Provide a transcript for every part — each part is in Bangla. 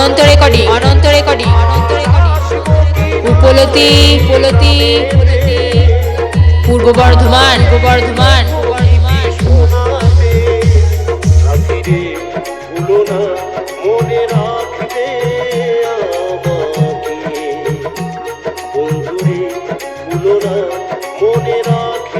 Ananta recording. Ananta recording. Ananta recording Upalati Upalati Purba Bardhaman. Purba Bardhaman. মনে রাখবে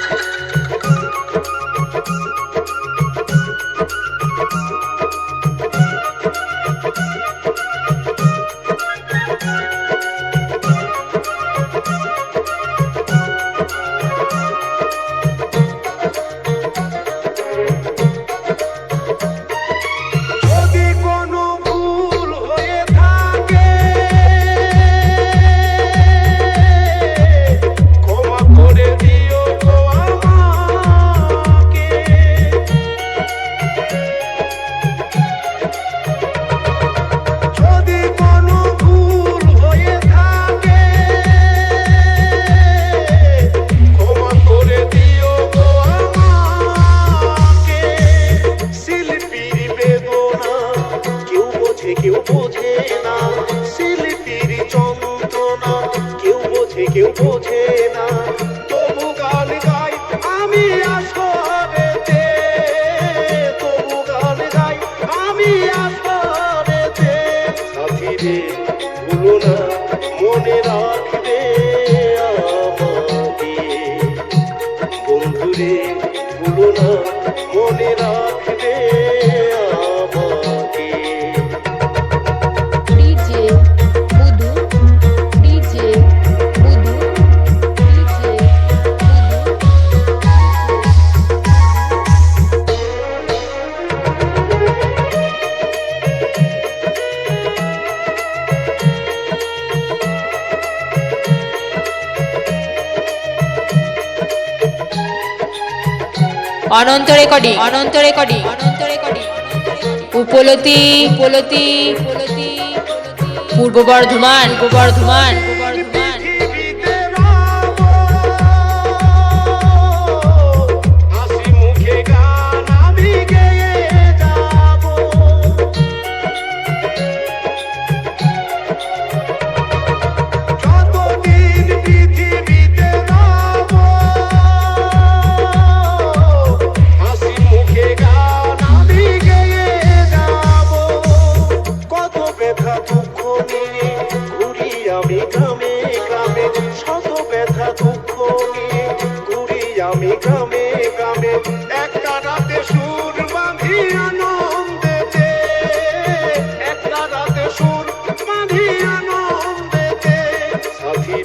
কেউ বোঝে কেউ বোঝে না। তবু গান গাই আমি আশা Ananta recording Ananta recording Ananta recording. Upalati Upalati Purba Bardhaman Purba Bardhaman.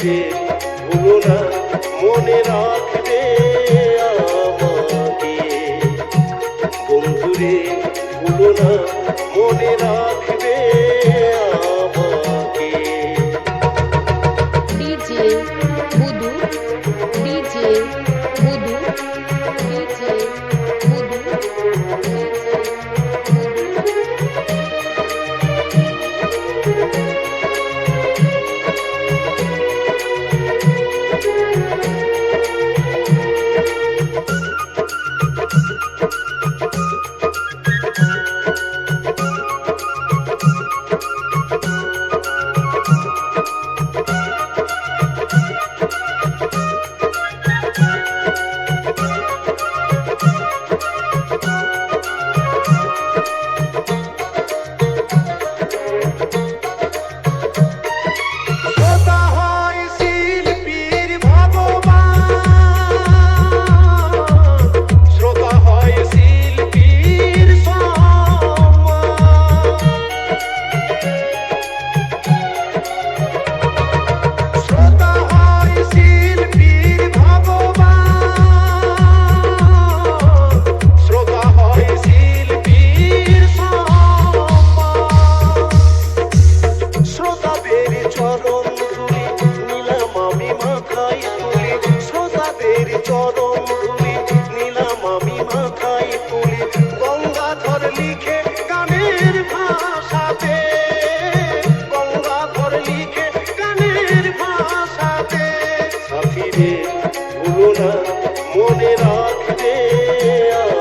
কাছে ভুলো না মনে রাখবে আমাকে। বন্ধুরে ভুলো না মনে রাখবে মনে রাখবে আর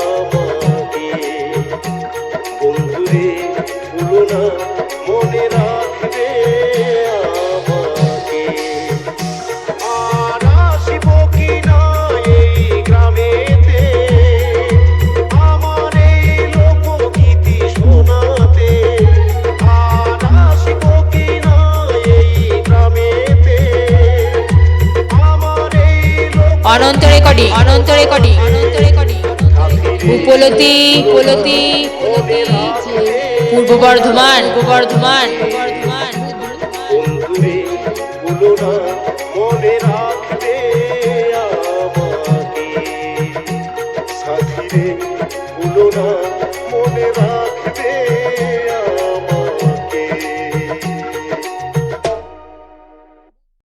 Ananta recording Ananta recording Ananta recording. Upalati Upalati Purba Bardhaman Purba Bardhaman. Bardhaman